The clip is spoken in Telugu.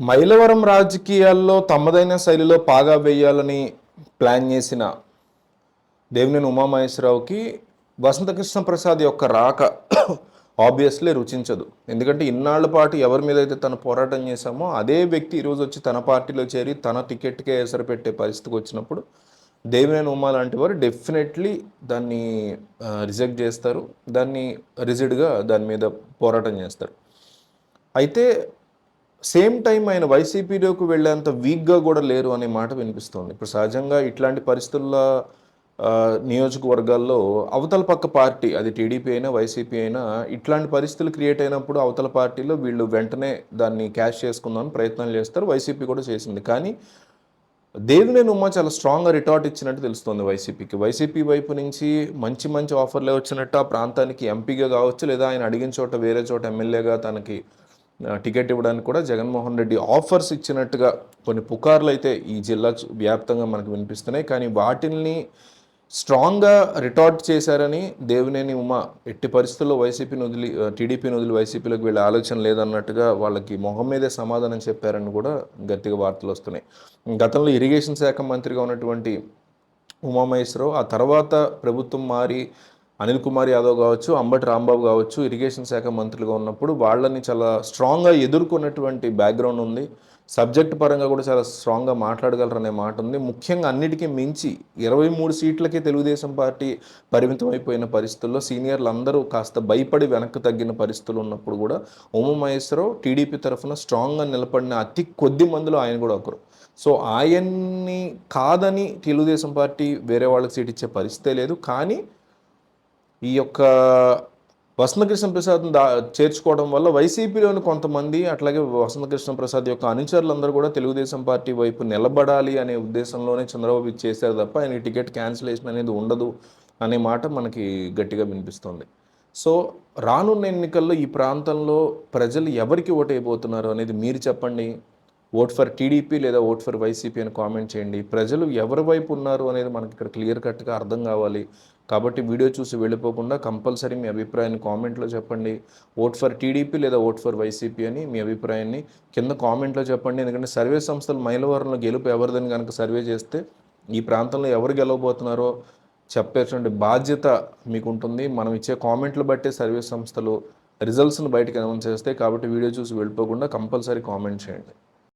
మైలవరం రాజకీయాల్లో తమదైన శైలిలో పాగా వేయాలని ప్లాన్ చేసిన దేవినేని ఉమామహేశ్వరరావుకి వసంతకృష్ణ ప్రసాద్ యొక్క రాక ఆబ్వియస్లీ రుచించదు. ఎందుకంటే ఇన్నాళ్ళ పాటు ఎవరి మీద అయితే తను పోరాటం చేశామో అదే వ్యక్తి ఈరోజు వచ్చి తన పార్టీలో చేరి తన టికెట్కే ఎసరు పెట్టే పరిస్థితికి వచ్చినప్పుడు దేవినేని ఉమా లాంటి వారు డెఫినెట్లీ దాన్ని రిజెక్ట్ చేస్తారు. దాన్ని రిజిడ్గా దాని మీద పోరాటం చేస్తారు. అయితే సేమ్ టైం ఆయన వైసీపీలోకి వెళ్ళేంత వీక్గా కూడా లేరు అనే మాట వినిపిస్తోంది. ఇప్పుడు సహజంగా ఇట్లాంటి పరిస్థితుల్లో నియోజకవర్గాల్లో అవతల పక్క పార్టీ అది టీడీపీ అయినా వైసీపీ అయినా ఇట్లాంటి పరిస్థితులు క్రియేట్ అయినప్పుడు అవతల పార్టీలో వీళ్ళు వెంటనే దాన్ని క్యాష్ చేసుకుందామని ప్రయత్నాలు చేస్తారు. వైసీపీ కూడా చేసింది. కానీ దేవినేని ఉమ్మ చాలా స్ట్రాంగ్గా రిటార్ట్ ఇచ్చినట్టు తెలుస్తుంది వైసీపీకి. వైసీపీ వైపు నుంచి మంచి మంచి ఆఫర్లే వచ్చినట్టు ఆ ప్రాంతానికి ఎంపీగా కావచ్చు లేదా ఆయన అడిగిన చోట వేరే చోట ఎమ్మెల్యేగా తనకి టికెట్ ఇవ్వడానికి కూడా జగన్మోహన్ రెడ్డి ఆఫర్స్ ఇచ్చినట్టుగా కొన్ని పుకార్లు అయితే ఈ జిల్లా వ్యాప్తంగా మనకు వినిపిస్తున్నాయి. కానీ వాటిల్ని స్ట్రాంగ్గా రిటార్ట్ చేశారని దేవినేని ఉమ ఎట్టి పరిస్థితుల్లో వైసీపీని వదిలి టీడీపీని వదిలి వైసీపీలోకి వెళ్ళే ఆలోచన లేదన్నట్టుగా వాళ్ళకి మొహం మీదే సమాధానం చెప్పారని కూడా గట్టిగా వార్తలు వస్తున్నాయి. గతంలో ఇరిగేషన్ శాఖ మంత్రిగా ఉన్నటువంటి ఉమామహేశ్వరరావు ఆ తర్వాత ప్రభుత్వం మారి అనిల్ కుమార్ యాదవ్ కావచ్చు అంబటి రాంబాబు కావచ్చు ఇరిగేషన్ శాఖ మంత్రులుగా ఉన్నప్పుడు వాళ్ళని చాలా స్ట్రాంగ్గా ఎదుర్కొన్నటువంటి బ్యాక్గ్రౌండ్ ఉంది. సబ్జెక్ట్ పరంగా కూడా చాలా స్ట్రాంగ్గా మాట్లాడగలరనే మాట ఉంది. ముఖ్యంగా అన్నిటికీ మించి ఇరవై మూడు సీట్లకే తెలుగుదేశం పార్టీ పరిమితం అయిపోయిన పరిస్థితుల్లో సీనియర్లు అందరూ కాస్త భయపడి వెనక్కి తగ్గిన పరిస్థితులు ఉన్నప్పుడు కూడా ఉమామహేశ్వరరావు టీడీపీ తరఫున స్ట్రాంగ్గా నిలబడిన అతి కొద్ది మందిలో ఆయన కూడా ఒకరు. సో ఆయన్ని కాదని తెలుగుదేశం పార్టీ వేరే వాళ్ళకి సీట్ ఇచ్చే పరిస్థితే లేదు. కానీ ఈ యొక్క వసంతకృష్ణ ప్రసాద్ని దా చేర్చుకోవడం వల్ల వైసీపీలోని కొంతమంది అట్లాగే వసంతకృష్ణ ప్రసాద్ యొక్క అనుచరులందరూ కూడా తెలుగుదేశం పార్టీ వైపు నిలబడాలి అనే ఉద్దేశంలోనే చంద్రబాబు చేశారు తప్ప ఆయన టికెట్ క్యాన్సిలేషన్ అనేది ఉండదు అనే మాట మనకి గట్టిగా వినిపిస్తుంది. సో రానున్న ఎన్నికల్లో ఈ ప్రాంతంలో ప్రజలు ఎవరికి ఓటైపోతున్నారు అనేది మీరు చెప్పండి. ఓట్ ఫర్ టీడీపీ లేదా ఓట్ ఫర్ వైసీపీ అని కామెంట్ చేయండి. ప్రజలు ఎవరి వైపు ఉన్నారు అనేది మనకి ఇక్కడ క్లియర్ కట్గా అర్థం కావాలి. కాబట్టి వీడియో చూసి వెళ్ళిపోకుండా కంపల్సరీ మీ అభిప్రాయాన్ని కామెంట్లో చెప్పండి. ఓట్ ఫర్ టీడీపీ లేదా ఓట్ ఫర్ వైసీపీ అని మీ అభిప్రాయాన్ని కింద కామెంట్లో చెప్పండి. ఎందుకంటే సర్వే సంస్థలు మైలవరంలో గెలుపు ఎవరిదని కనుక సర్వే చేస్తే ఈ ప్రాంతంలో ఎవరు గెలవబోతున్నారో చెప్పేటువంటి బాధ్యత మీకు ఉంటుంది మనం ఇచ్చే కామెంట్లు బట్టే సర్వే సంస్థలు రిజల్ట్స్ని బయటకు అనౌన్స్ చేస్తాయి. కాబట్టి వీడియో చూసి వెళ్ళిపోకుండా కంపల్సరీ కామెంట్ చేయండి.